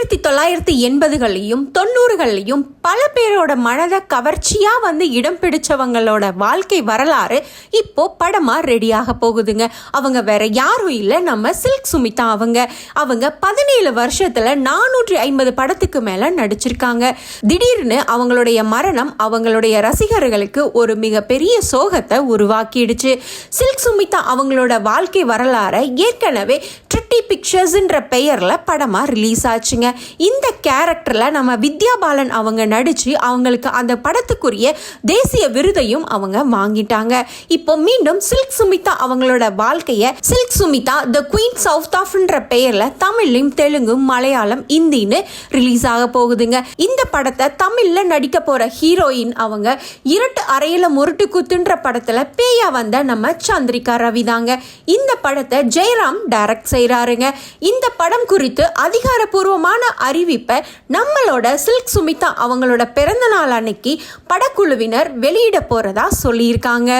ஆயிரத்தி தொள்ளாயிரத்தி எண்பதுகள்லையும் தொண்ணூறுகள்லையும் பல பேரோட மனதை கவர்ச்சியா வந்து இடம் பிடிச்சவங்களோட வாழ்க்கை வரலாறு இப்போ படமா ரெடியாக போகுதுங்க. அவங்க வேற யாரும் இல்லை. நம்ம சில்க் சுமிதா அவங்க. அவங்க பதினேழு வருஷத்துல நானூற்றி ஐம்பது படத்துக்கு மேல நடிச்சிருக்காங்க. திடீர்னு அவங்களுடைய மரணம் அவங்களுடைய ரசிகர்களுக்கு ஒரு மிகப்பெரிய சோகத்தை உருவாக்கிடுச்சு. சில்க் சுமிதா அவங்களோட வாழ்க்கை வரலாறை ஏற்கனவே ட்ரிட்டி பிக்சர்ஸ்ன்ற பெயரில் படமாக ரிலீஸ் ஆச்சுங்க. இந்த கேரக்டரில் நம்ம வித்யா பாலன் அவங்க நடித்து அவங்களுக்கு அந்த படத்துக்குரிய தேசிய விருதையும் அவங்க வாங்கிட்டாங்க. இப்போ மீண்டும் சில்க் சுமிதா அவங்களோட வாழ்க்கையை Silk Smitha the queen south ஆஃப்ன்ற பெயரில் தமிழ்லையும் தெலுங்கும் மலையாளம் இந்தின்னு ரிலீஸ் ஆக போகுதுங்க. இந்த படத்தை தமிழில் நடிக்க போகிற ஹீரோயின் அவங்க இரட்டு அறையில் முரட்டு குத்துன்ற படத்தில் பேயா வந்த நம்ம சந்திரிகா ரவி தாங்க. இந்த படத்தை ஜெயராம் டைரக்ட் பாருங்க. இந்த படம் குறித்து அதிகாரப்பூர்வமான அறிவிப்பை நம்மளோட சில்க் சுமிதா அவங்களோட பிறந்த நாள் அன்னைக்கு படக்குழுவினர் வெளியிட போறதா சொல்லியிருக்காங்க.